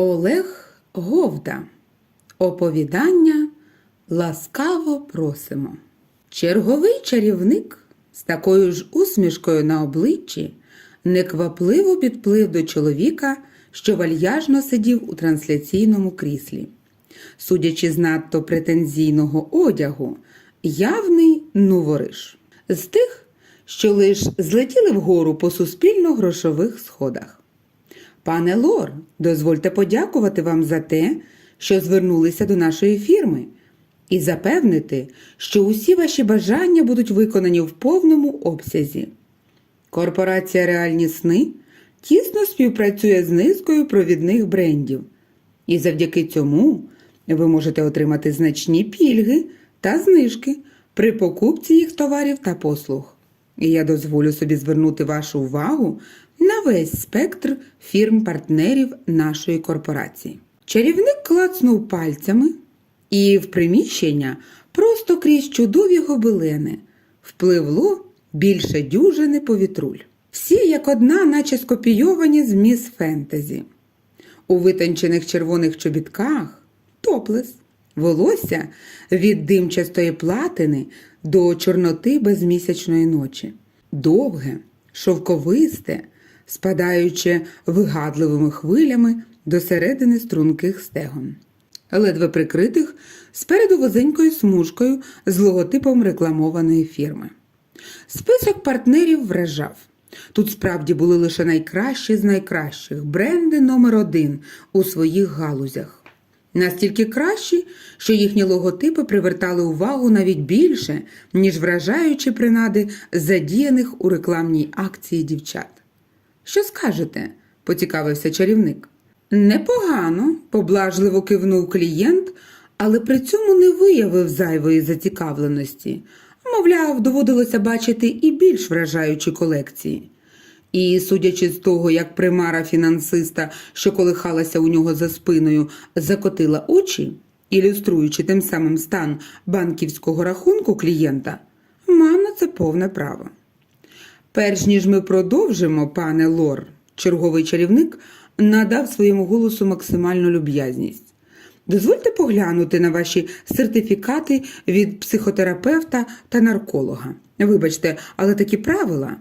Олег Говда. Оповідання Ласкаво просимо. Черговий чарівник з такою ж усмішкою на обличчі неквапливо підплив до чоловіка, що вальяжно сидів у трансляційному кріслі. Судячи з надто претензійного одягу, явний нувориш. З тих, що лиш злетіли вгору по суспільно-грошових сходах. Пане Лор, дозвольте подякувати вам за те, що звернулися до нашої фірми, і запевнити, що усі ваші бажання будуть виконані в повному обсязі. Корпорація Реальні сни тісно співпрацює з низкою провідних брендів, і завдяки цьому ви можете отримати значні пільги та знижки при покупці їх товарів та послуг. І я дозволю собі звернути вашу увагу на весь спектр фірм-партнерів нашої корпорації. Чарівник клацнув пальцями, і в приміщення просто крізь чудові гобелени впливло більше дюжини повітруль. Всі як одна, наче скопійовані з міс фентезі. У витончених червоних чобітках топлес, волосся від димчастої платини до чорноти безмісячної ночі. Довге, шовковисте, спадаючи вигадливими хвилями до середини струнких стегон, ледве прикритих спереду возенькою смужкою з логотипом рекламованої фірми. Список партнерів вражав. Тут справді були лише найкращі з найкращих бренди номер один у своїх галузях. Настільки кращі, що їхні логотипи привертали увагу навіть більше, ніж вражаючі принади задіяних у рекламній акції дівчат. Що скажете? поцікавився чарівник. Непогано, поблажливо кивнув клієнт, але при цьому не виявив зайвої зацікавленості. Мовляв, доводилося бачити і більш вражаючі колекції. І, судячи з того, як примара фінансиста, що колихалася у нього за спиною, закотила очі, ілюструючи тим самим стан банківського рахунку клієнта, мав на це повне право. Перш ніж ми продовжимо, пане Лор, черговий чарівник надав своєму голосу максимальну люб'язність. Дозвольте поглянути на ваші сертифікати від психотерапевта та нарколога. Вибачте, але такі правила.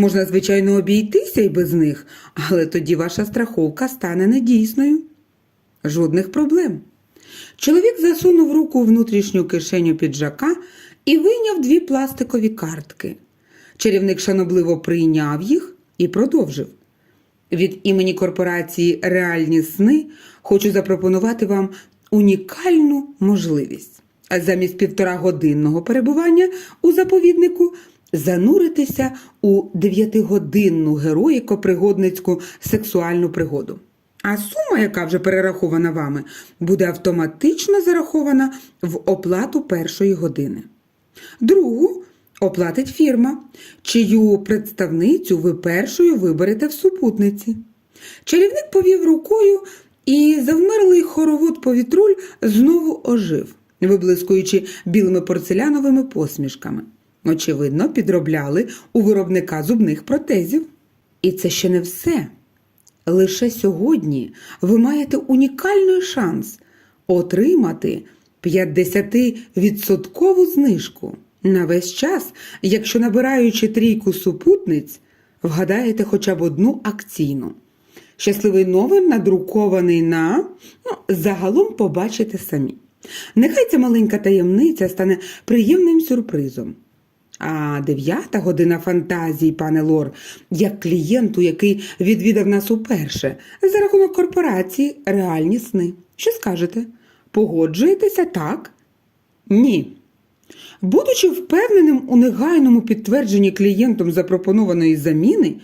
Можна, звичайно, обійтися і без них, але тоді ваша страховка стане недійсною. Жодних проблем. Чоловік засунув руку у внутрішню кишеню піджака і вийняв дві пластикові картки. Чарівник шанобливо прийняв їх і продовжив. Від імені корпорації Реальні сни хочу запропонувати вам унікальну можливість. Замість півторагодинного перебування у заповіднику зануритися у дев'ятигодинну героїко-пригодницьку сексуальну пригоду. А сума, яка вже перерахована вами, буде автоматично зарахована в оплату першої години. Другу оплатить фірма, чию представницю ви першою виберете в супутниці. Чарівник повів рукою, і завмерлий хоровод повітруль знову ожив, виблискуючи білими порцеляновими посмішками. Очевидно, підробляли у виробника зубних протезів. І це ще не все. Лише сьогодні ви маєте унікальний шанс отримати 50% знижку на весь час, якщо набираючи трійку супутниць, вгадаєте хоча б одну акційну. Щасливий номер надрукований на ну, загалом побачите самі. Нехай ця маленька таємниця стане приємним сюрпризом. А дев'ята година фантазії, пане Лор, як клієнту, який відвідав нас уперше, за рахунок корпорації реальні сни. Що скажете? Погоджуєтеся так? Ні. Будучи впевненим у негайному підтвердженні клієнтом запропонованої заміни,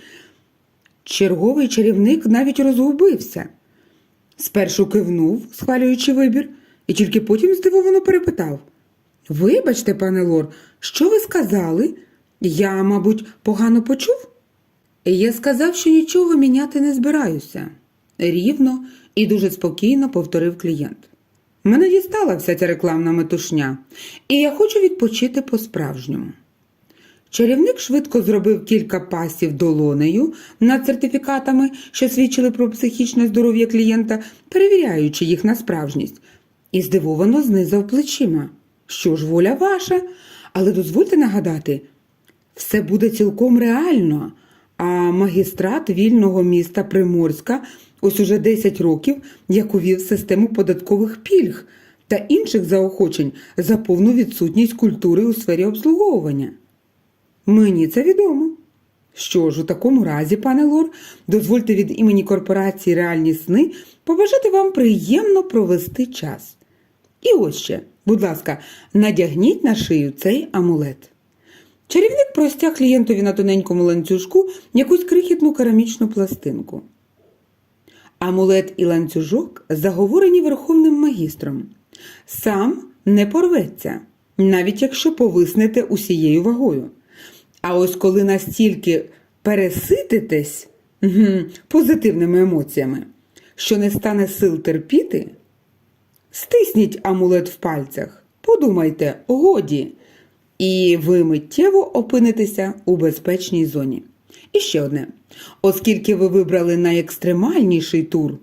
черговий чарівник навіть розгубився. Спершу кивнув, схвалюючи вибір, і тільки потім здивовано перепитав. Вибачте, пане Лор, що ви сказали? Я, мабуть, погано почув? Я сказав, що нічого міняти не збираюся, рівно і дуже спокійно повторив клієнт. Мене дістала вся ця рекламна метушня, і я хочу відпочити по-справжньому. Чарівник швидко зробив кілька пасів долонею над сертифікатами, що свідчили про психічне здоров'я клієнта, перевіряючи їх на справжність, і здивовано знизав плечима. Що ж, воля ваша, але дозвольте нагадати, все буде цілком реально. А магістрат вільного міста Приморська ось уже 10 років як увів систему податкових пільг та інших заохочень за повну відсутність культури у сфері обслуговування. Мені це відомо. Що ж, у такому разі, пане Лор, дозвольте від імені корпорації Реальні сни побажати вам приємно провести час. І ось ще, будь ласка, надягніть на шию цей амулет. Чарівник простяг клієнтові на тоненькому ланцюжку якусь крихітну керамічну пластинку. Амулет і ланцюжок заговорені верховним магістром. Сам не порветься, навіть якщо повиснете усією вагою. А ось коли настільки пересититесь позитивними емоціями, що не стане сил терпіти, стисніть амулет в пальцях, подумайте, годі, і ви миттєво опинитеся у безпечній зоні. І ще одне. Оскільки ви вибрали найекстремальніший тур,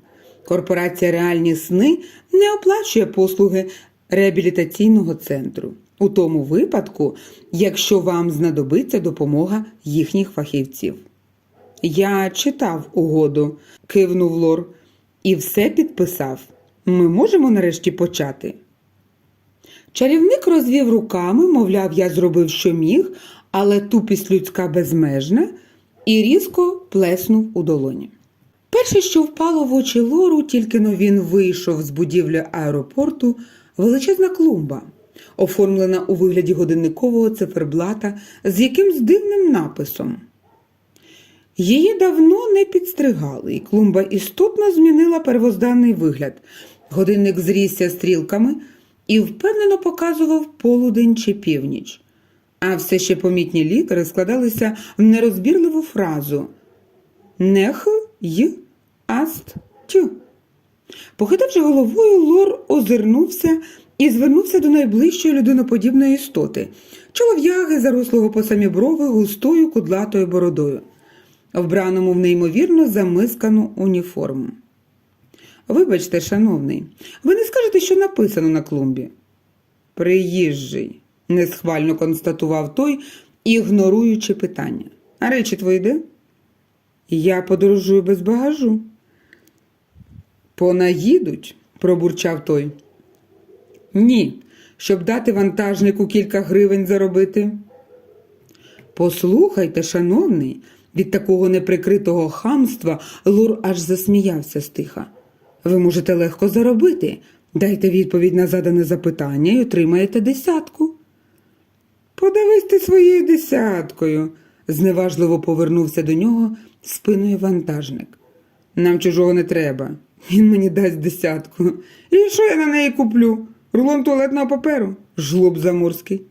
корпорація Реальні сни не оплачує послуги реабілітаційного центру. У тому випадку, якщо вам знадобиться допомога їхніх фахівців. Я читав угоду, кивнув Лор, і все підписав. Ми можемо нарешті почати. Чарівник розвів руками, мовляв, я зробив, що міг, але тупість людська безмежна, і різко плеснув у долоні. Перше, що впало в очі лору, тільки но він вийшов з будівлі аеропорту, величезна клумба, оформлена у вигляді годинникового циферблата з якимсь дивним написом. Її давно не підстригали, і клумба істотно змінила первозданний вигляд. Годинник зрісся стрілками і впевнено показував полудень чи північ. А все ще помітні літери складалися в нерозбірливу фразу Нех й аст тю. Похитавши головою, Лор озирнувся і звернувся до найближчої людиноподібної істоти, чолов'яги, зарослого по самі брови густою кудлатою бородою, вбраному в неймовірно замискану уніформу. Вибачте, шановний, ви не скажете, що написано на клумбі? Приїжджий, несхвально констатував той, ігноруючи питання. А речі твої де? Я подорожую без багажу. Понаїдуть, пробурчав той. Ні, щоб дати вантажнику кілька гривень заробити. Послухайте, шановний, від такого неприкритого хамства Лур аж засміявся стиха. Ви можете легко заробити. Дайте відповідь на задане запитання і отримаєте десятку. Подивись ти своєю десяткою, зневажливо повернувся до нього спиною вантажник. Нам чужого не треба. Він мені дасть десятку. І що я на неї куплю? Рулон туалетного паперу? Жлоб заморський.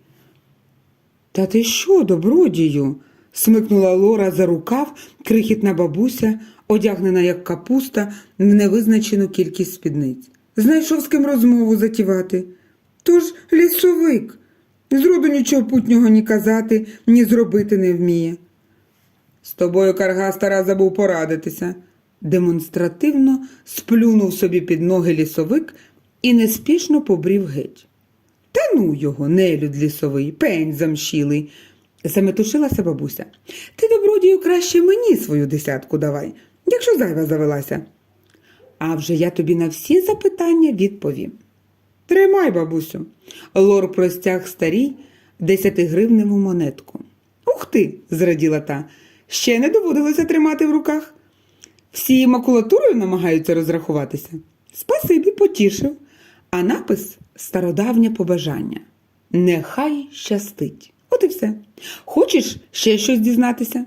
Та ти що, добродію? смикнула Лора за рукав крихітна бабуся, одягнена як капуста в невизначену кількість спідниць. Знайшов з ким розмову затівати. Тож лісовик. Зроду нічого путнього ні казати, ні зробити не вміє. З тобою карга стара забув порадитися. Демонстративно сплюнув собі під ноги лісовик і неспішно побрів геть. Та ну його, нелюд лісовий, пень замшілий, заметушилася бабуся. Ти, добродію, краще мені свою десятку давай, якщо зайва завелася. А вже я тобі на всі запитання відповім. Тримай, бабусю. Лор простяг старій десятигривневу монетку. Ух ти, зраділа та. Ще не доводилося тримати в руках. Всі макулатурою намагаються розрахуватися. Спасибі, потішив. А напис стародавнє побажання. Нехай щастить. От і все. Хочеш ще щось дізнатися?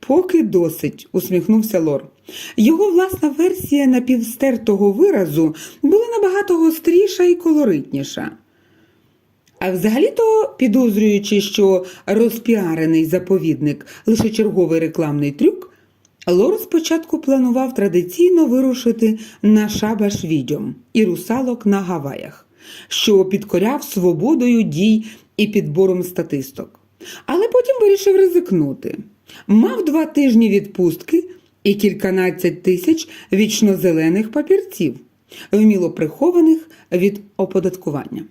Поки досить, усміхнувся Лор. Його власна версія напівстертого виразу була набагато гостріша і колоритніша. А взагалі-то, підозрюючи, що розпіарений заповідник лише черговий рекламний трюк, Лор спочатку планував традиційно вирушити на шабаш відьом і русалок на Гаваях, що підкоряв свободою дій і підбором статисток. Але потім вирішив ризикнути. Мав два тижні відпустки і кільканадцять тисяч вічнозелених папірців, вміло прихованих від оподаткування.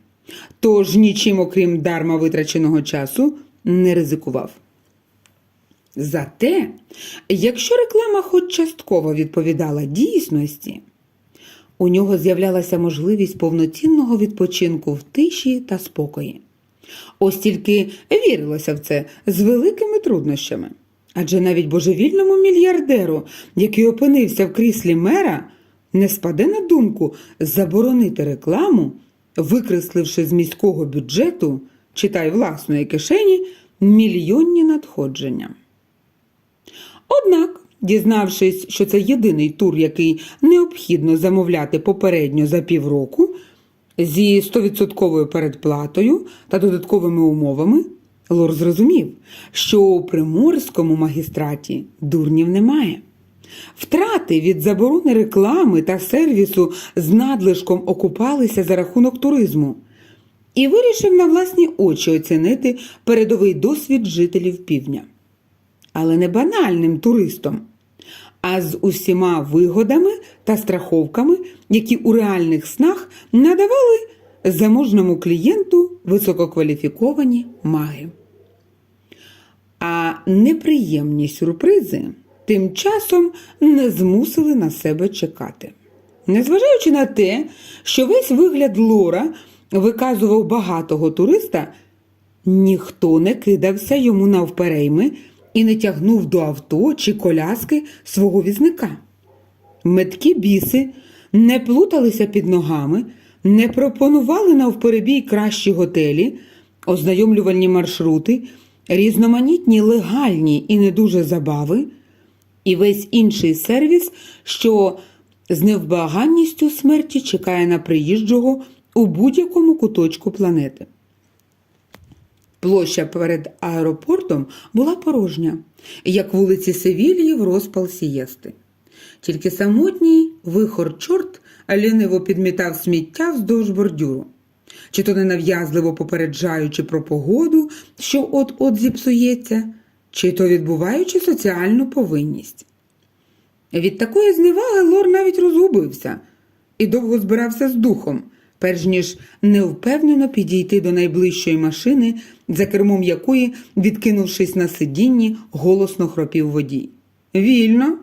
Тож нічим, окрім дарма витраченого часу, не ризикував. Зате, якщо реклама хоч частково відповідала дійсності, у нього з'являлася можливість повноцінного відпочинку в тиші та спокої. Ось тільки вірилося в це з великими труднощами. Адже навіть божевільному мільярдеру, який опинився в кріслі мера, не спаде на думку заборонити рекламу, викресливши з міського бюджету, читай власної кишені, мільйонні надходження. Однак, дізнавшись, що це єдиний тур, який необхідно замовляти попередньо за півроку, зі 100% передплатою та додатковими умовами, Лор зрозумів, що у приморському магістраті дурнів немає. Втрати від заборони реклами та сервісу з надлишком окупалися за рахунок туризму і вирішив на власні очі оцінити передовий досвід жителів півдня. Але не банальним туристом, а з усіма вигодами та страховками, які у реальних снах надавали заможному клієнту висококваліфіковані маги. А неприємні сюрпризи тим часом не змусили на себе чекати. Незважаючи на те, що весь вигляд Лора виказував багатого туриста, ніхто не кидався йому навперейми і не тягнув до авто чи коляски свого візника. Меткі біси не плуталися під ногами, не пропонували навперебій кращі готелі, ознайомлювальні маршрути, різноманітні легальні і не дуже забави, і весь інший сервіс, що з невбаганністю смерті чекає на приїжджого у будь-якому куточку планети. Площа перед аеропортом була порожня, як вулиці Севільї в розпал сієсти. Тільки самотній вихор чорт ліниво підмітав сміття вздовж бордюру, чи то ненав'язливо попереджаючи про погоду, що от-от зіпсується, чи то відбуваючи соціальну повинність. Від такої зневаги Лор навіть розгубився і довго збирався з духом, перш ніж невпевнено підійти до найближчої машини, за кермом якої, відкинувшись на сидінні, голосно хропів водій. Вільно.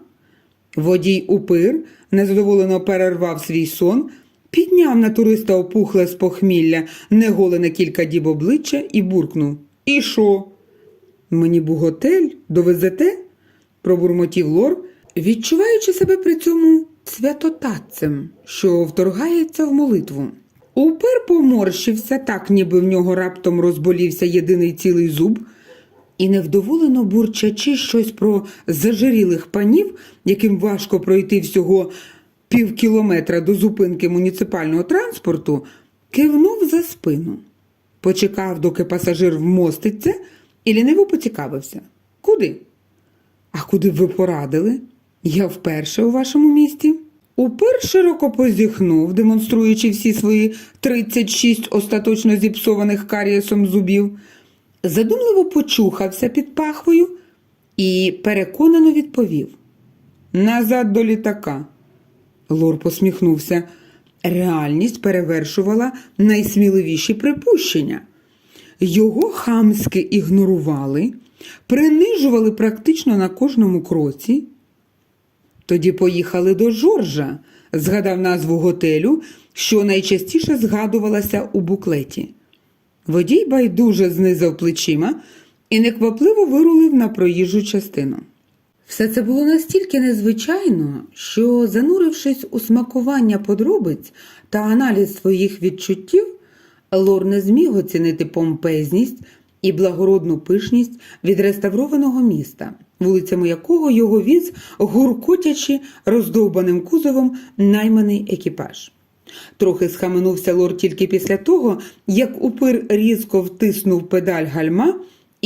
Водій упир незадоволено перервав свій сон, підняв на туриста опухле з похмілля, неголене кілька діб обличчя і буркнув. І що? Мені б у готель довезете? пробурмотів лор, відчуваючи себе при цьому святотатцем, що вторгається в молитву. Упер поморщився, так ніби в нього раптом розболівся єдиний цілий зуб, і невдоволено бурчачи щось про зажирілих панів, яким важко пройти всього пів кілометра до зупинки муніципального транспорту, кивнув за спину. Почекав, доки пасажир вмоститься, і ліниво поцікавився. Куди? А куди б ви порадили? Я вперше у вашому місті. Упер широко позіхнув, демонструючи всі свої 36 остаточно зіпсованих карієсом зубів, задумливо почухався під пахвою і переконано відповів: Назад до літака. Лор посміхнувся. Реальність перевершувала найсміливіші припущення. Його хамськи ігнорували, принижували практично на кожному кроці. Тоді поїхали до Жоржа, згадав назву готелю, що найчастіше згадувалася у буклеті. Водій байдуже знизав плечима і неквапливо вирулив на проїжджу частину. Все це було настільки незвичайно, що, занурившись у смакування подробиць та аналіз своїх відчуттів, Лор не зміг оцінити помпезність і благородну пишність відреставрованого міста, вулицями якого його віз, гуркотячи роздовбаним кузовом найманий екіпаж. Трохи схаменувся лор тільки після того, як упир різко втиснув педаль гальма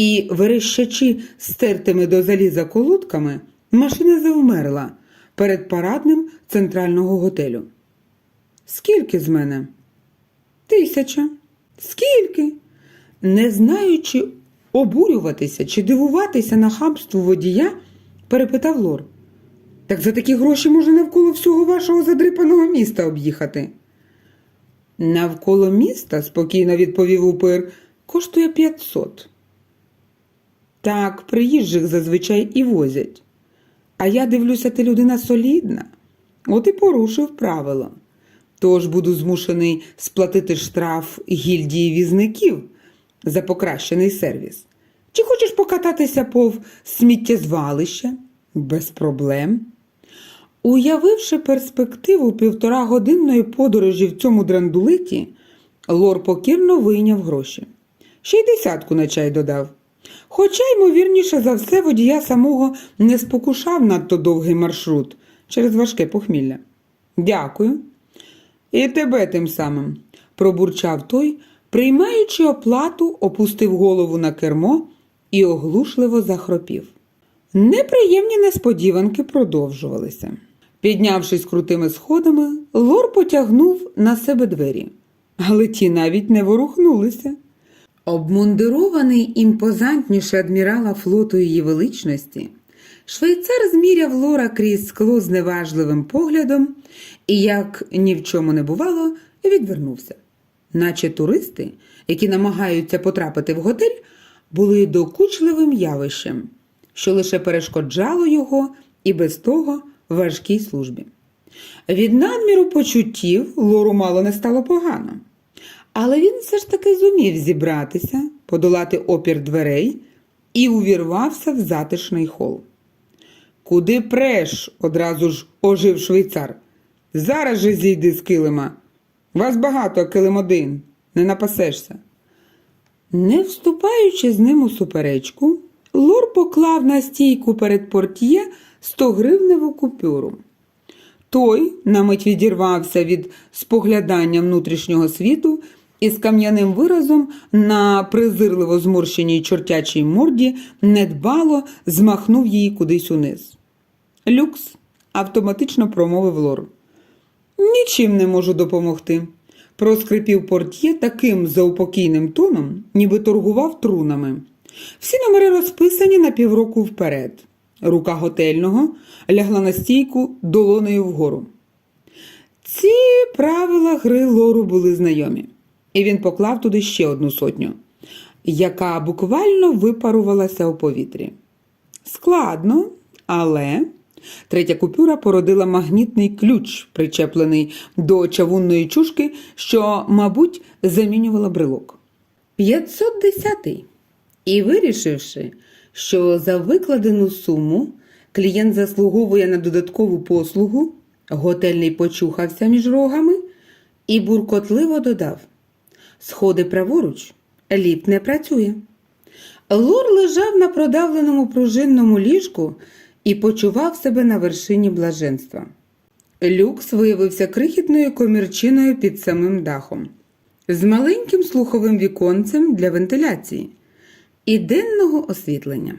і, верещачи стертими до заліза колодками, машина завмерла перед парадним центрального готелю. Скільки з мене? Тисяча. Скільки? Не знаючи, обурюватися чи дивуватися на хамство водія, перепитав Лор. Так за такі гроші можна навколо всього вашого задрипаного міста об'їхати. Навколо міста, спокійно відповів упир, коштує 500. Так, приїжджих зазвичай і возять. А я дивлюся, ти людина солідна. От і порушив правило. Тож буду змушений сплатити штраф гільдії візників за покращений сервіс. Чи хочеш покататися пов сміттєзвалище? Без проблем. Уявивши перспективу півторагодинної подорожі в цьому драндулеті, Лор покірно вийняв гроші. Ще й десятку на чай додав. Хоча, ймовірніше за все, водія самого не спокушав надто довгий маршрут через важке похмілля. Дякую. І тебе тим самим, пробурчав той, приймаючи оплату, опустив голову на кермо і оглушливо захропів. Неприємні несподіванки продовжувалися. Піднявшись крутими сходами, Лор потягнув на себе двері, але ті навіть не ворухнулися. Обмундирований імпозантніше адмірала флоту її величності, швейцар зміряв Лора крізь скло з неважливим поглядом і, як ні в чому не бувало, відвернувся. Наче туристи, які намагаються потрапити в готель, були докучливим явищем, що лише перешкоджало його і без того важкій службі. Від надміру почуттів Лору мало не стало погано. Але він все ж таки зумів зібратися, подолати опір дверей і увірвався в затишний хол. Куди преш? одразу ж ожив швейцар. Зараз же зійди з килима. Вас багато, килим один, не напасешся. Не вступаючи з ним у суперечку, Лор поклав на стійку перед портьє 100 гривневу купюру. Той на мить відірвався від споглядання внутрішнього світу і з кам'яним виразом на презирливо зморщеній чортячій морді недбало змахнув її кудись униз. Люкс, автоматично промовив Лор. Нічим не можу допомогти. Проскрипів портьє таким заупокійним тоном, ніби торгував трунами. Всі номери розписані на півроку вперед. Рука готельного лягла на стійку долонею вгору. Ці правила гри Лору були знайомі, і він поклав туди ще одну сотню, яка буквально випарувалася у повітрі. Складно, але третя купюра породила магнітний ключ, причеплений до чавунної чушки, що, мабуть, замінювала брелок. 510. І вирішивши, що за викладену суму клієнт заслуговує на додаткову послугу, готельний почухався між рогами і буркотливо додав: Сходи праворуч, ліфт не працює. Лор лежав на продавленому пружинному ліжку і почував себе на вершині блаженства. Люкс виявився крихітною комірчиною під самим дахом, з маленьким слуховим віконцем для вентиляції і денного освітлення.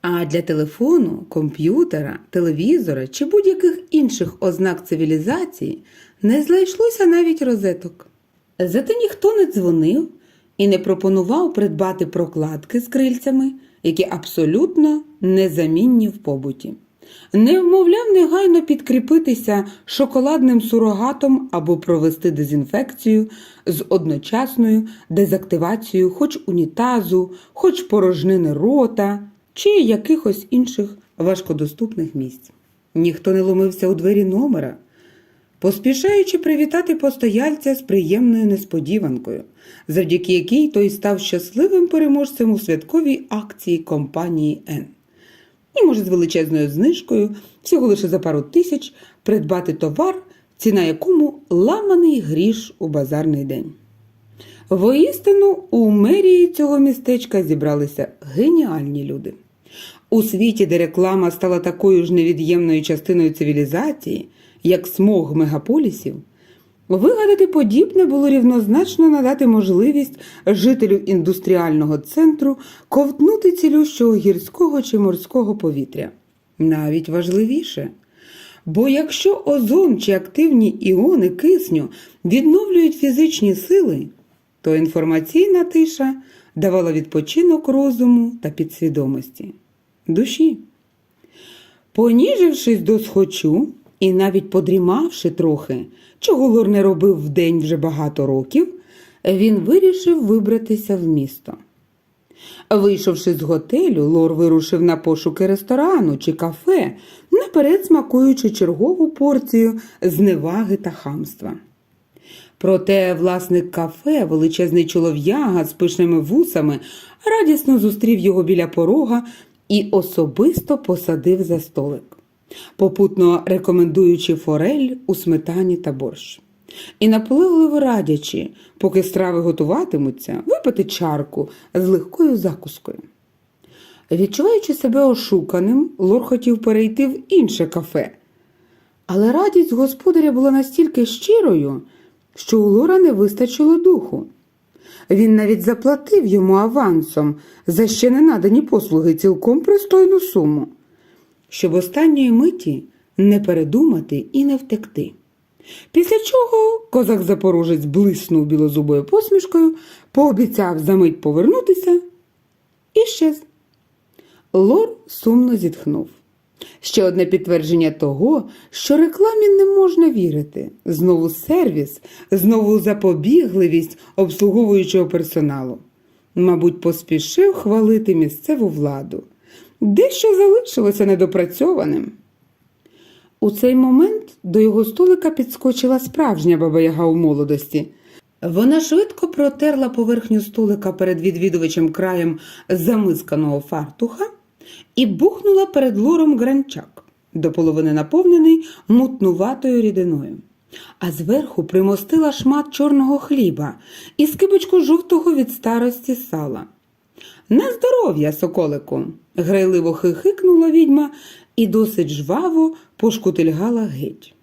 А для телефону, комп'ютера, телевізора чи будь-яких інших ознак цивілізації не знайшлося навіть розеток. Зате ніхто не дзвонив і не пропонував придбати прокладки з крильцями, які абсолютно незамінні в побуті. Не вмовляв негайно підкріпитися шоколадним сурогатом або провести дезінфекцію з одночасною дезактивацією хоч унітазу, хоч порожнини рота чи якихось інших важкодоступних місць. Ніхто не ломився у двері номера, поспішаючи привітати постояльця з приємною несподіванкою, завдяки якій той став щасливим переможцем у святковій акції компанії Н. І може з величезною знижкою, всього лише за пару тисяч, придбати товар, ціна якому ламаний гріш у базарний день. Воістину, у мерії цього містечка зібралися геніальні люди. У світі, де реклама стала такою ж невід'ємною частиною цивілізації, як смог мегаполісів, вигадати подібне було рівнозначно надати можливість жителю індустріального центру ковтнути цілющого гірського чи морського повітря. Навіть важливіше. Бо якщо озон чи активні іони кисню відновлюють фізичні сили, то інформаційна тиша давала відпочинок розуму та підсвідомості, душі. Поніжившись до схочу і навіть подрімавши трохи, чого Лор не робив вдень вже багато років, він вирішив вибратися в місто. Вийшовши з готелю, Лор вирушив на пошуки ресторану чи кафе, наперед смакуючи чергову порцію зневаги та хамства. Проте власник кафе, величезний чолов'яга з пишними вусами, радісно зустрів його біля порога і особисто посадив за столик, попутно рекомендуючи форель у сметані та борщ. І наполегливо радячи, поки страви готуватимуться, випити чарку з легкою закускою. Відчуваючи себе ошуканим, Лор хотів перейти в інше кафе. Але радість господаря була настільки щирою, що у Лора не вистачило духу. Він навіть заплатив йому авансом за ще не надані послуги цілком пристойну суму, щоб останньої миті не передумати і не втекти. Після чого козак запорожець блиснув білозубою посмішкою, пообіцяв за мить повернутися і щез. Лор сумно зітхнув. Ще одне підтвердження того, що рекламі не можна вірити. Знову сервіс, знову запобігливість обслуговуючого персоналу. Мабуть, поспішив хвалити місцеву владу. Дещо залишилося недопрацьованим. У цей момент до його столика підскочила справжня баба-яга у молодості. Вона швидко протерла поверхню столика перед відвідувачем краєм замисканого фартуха і бухнула перед лором гранчак, до половини наповнений мутнуватою рідиною. А зверху примостила шмат чорного хліба і скибочку жовтого від старості сала. На здоров'я, соколику, грайливо хихикнула відьма і досить жваво пошкутильгала геть.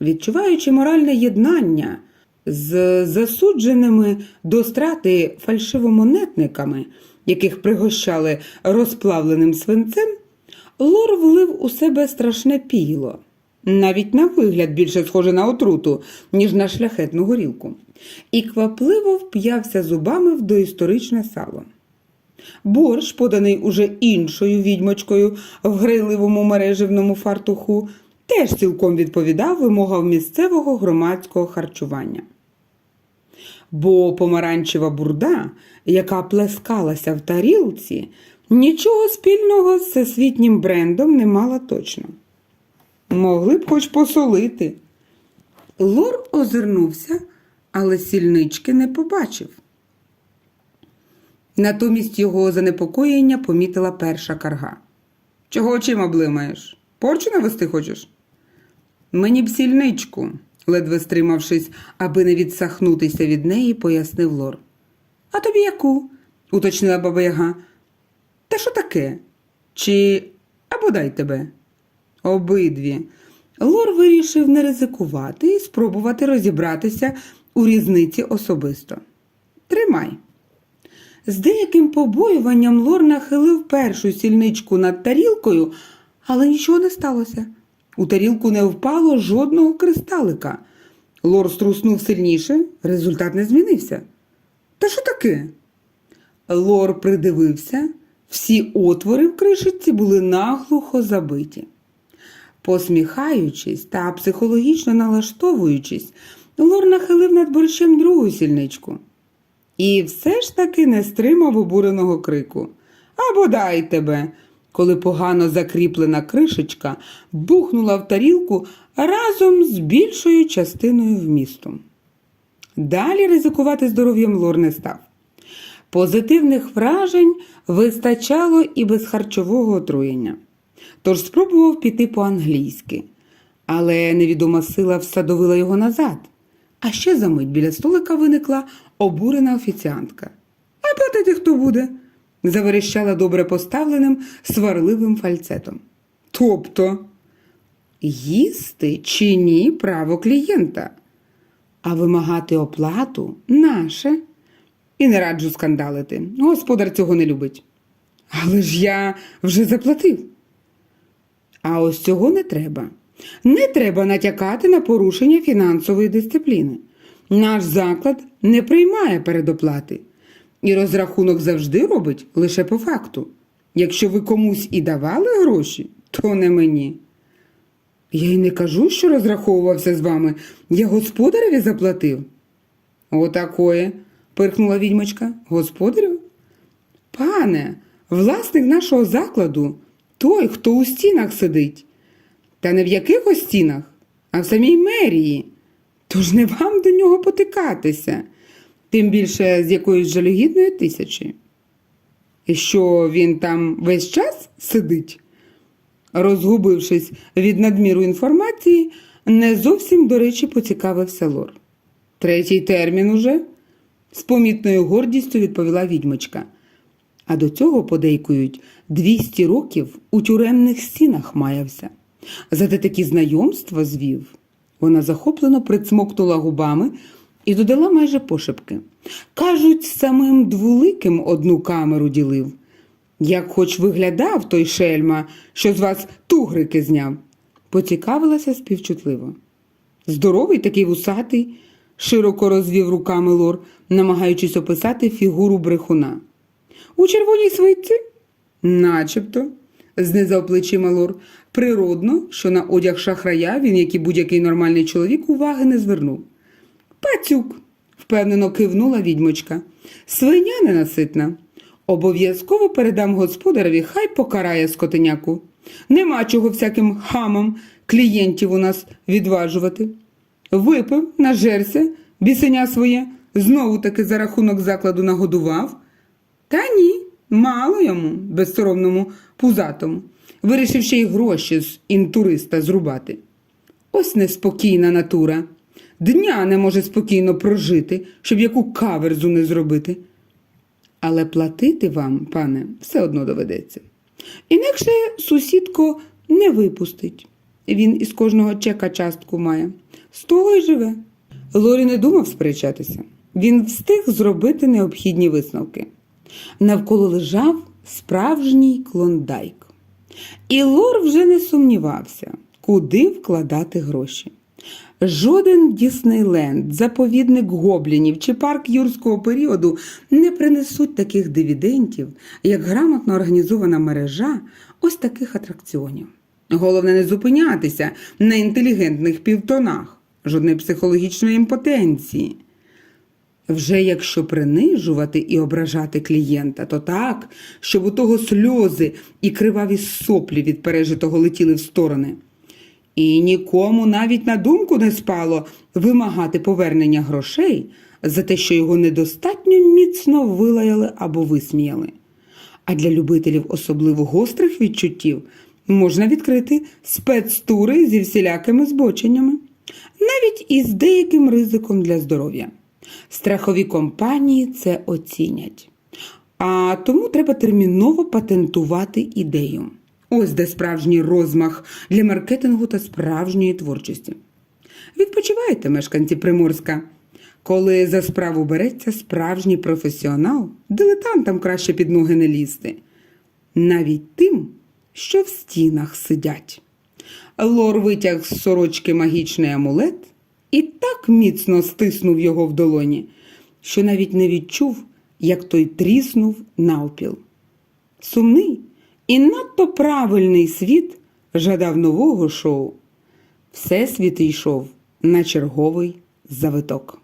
Відчуваючи моральне єднання з засудженими до страти фальшивомонетниками, яких пригощали розплавленим свинцем, Лор влив у себе страшне піло, навіть на вигляд більше схоже на отруту, ніж на шляхетну горілку, і квапливо вп'явся зубами в доісторичне сало. Борщ, поданий уже іншою відьмочкою в грайливому мереживному фартуху, теж цілком відповідав вимогам місцевого громадського харчування. Бо помаранчева бурда, яка плескалася в тарілці, нічого спільного з всесвітнім брендом не мала точно. Могли б хоч посолити. Лор озирнувся, але сільнички не побачив. Натомість його занепокоєння помітила перша карга. Чого очима блимаєш? Порчу навести хочеш? Мені б сільничку, ледве стримавшись, аби не відсахнутися від неї, пояснив Лор. А тобі яку? уточнила баба Яга. Та що таке? Чи або дай тебе? Обидві. Лор вирішив не ризикувати і спробувати розібратися у різниці особисто. Тримай. З деяким побоюванням Лор нахилив першу сільничку над тарілкою, але нічого не сталося. У тарілку не впало жодного кристалика. Лор струснув сильніше, результат не змінився. Та що таке? Лор придивився, всі отвори в кришиці були наглухо забиті. Посміхаючись та психологічно налаштовуючись, Лор нахилив над борщем другу сільничку. І все ж таки не стримав обуреного крику. А бодай тебе, коли погано закріплена кришечка бухнула в тарілку разом з більшою частиною вмісту. Далі ризикувати здоров'ям Лор не став. Позитивних вражень вистачало і без харчового отруєння. Тож спробував піти по-англійськи, але невідома сила всадовила його назад. А ще за мить біля столика виникла обурена офіціантка. А платити хто буде? заверещала добре поставленим сварливим фальцетом. Тобто, їсти чи ні право клієнта, а вимагати оплату наше. І не раджу скандалити. Господар цього не любить. Але ж я вже заплатив. А ось цього не треба. Не треба натякати на порушення фінансової дисципліни. Наш заклад не приймає передоплати. І розрахунок завжди робить лише по факту. Якщо ви комусь і давали гроші, то не мені. Я й не кажу, що розраховувався з вами. Я господареві заплатив. Отакое, пирхнула відьмочка. Господарю? Пане, власник нашого закладу, той, хто у стінах сидить. Та не в якихось стінах, а в самій мерії. Тож не вам до нього потикатися, тим більше з якоїсь жалюгідної тисячі. І що він там весь час сидить? Розгубившись від надміру інформації, не зовсім, до речі, поцікавився Лор. Третій термін уже, з помітною гордістю відповіла відьмочка. А до цього подейкують 200 років у тюремних стінах маявся. Зате такі знайомства звів. Вона захоплено прицмокнула губами і додала майже пошепки. Кажуть, самим двуликим одну камеру ділив. Як хоч виглядав той шельма, що з вас тугрики зняв, поцікавилася співчутливо. Здоровий такий вусатий, широко розвів руками лор, намагаючись описати фігуру брехуна. У червоній свитці? Начебто, знизав плечима лор. Природно, що на одяг шахрая він, як і будь-який нормальний чоловік, уваги не звернув. Пацюк, впевнено кивнула відьмочка. Свиня ненаситна. Обов'язково передам господареві, хай покарає скотиняку. Нема чого всяким хамам клієнтів у нас відважувати. Випив, нажерся, бісеня своє, знову таки за рахунок закладу нагодував. Та ні, мало йому, безсоромному пузатому. Вирішив ще й гроші з інтуриста зрубати. Ось неспокійна натура. Дня не може спокійно прожити, щоб яку каверзу не зробити. Але платити вам, пане, все одно доведеться. Інакше сусідко не випустить. Він із кожного чека частку має. З того й живе. Лорі не думав сперечатися. Він встиг зробити необхідні висновки. Навколо лежав справжній клондайк. І Лор вже не сумнівався, куди вкладати гроші. Жоден Діснейленд, заповідник гоблінів чи парк юрського періоду не принесуть таких дивідендів, як грамотно організована мережа ось таких атракціонів. Головне не зупинятися на інтелігентних півтонах, жодної психологічної імпотенції. Вже якщо принижувати і ображати клієнта, то так, щоб у того сльози і криваві соплі від пережитого летіли в сторони. І нікому навіть на думку не спало вимагати повернення грошей за те, що його недостатньо міцно вилаяли або висміяли. А для любителів особливо гострих відчуттів можна відкрити спецтури зі всілякими збоченнями, навіть із деяким ризиком для здоров'я. Страхові компанії це оцінять. А тому треба терміново патентувати ідею. Ось де справжній розмах для маркетингу та справжньої творчості. Відпочивайте, мешканці Приморська. Коли за справу береться справжній професіонал, дилетантам краще під ноги не лізти. Навіть тим, що в стінах сидять. Лор витяг з сорочки магічний амулет і так міцно стиснув його в долоні, що навіть не відчув, як той тріснув навпіл. Сумний і надто правильний світ жадав нового шоу. Всесвіт йшов на черговий завиток.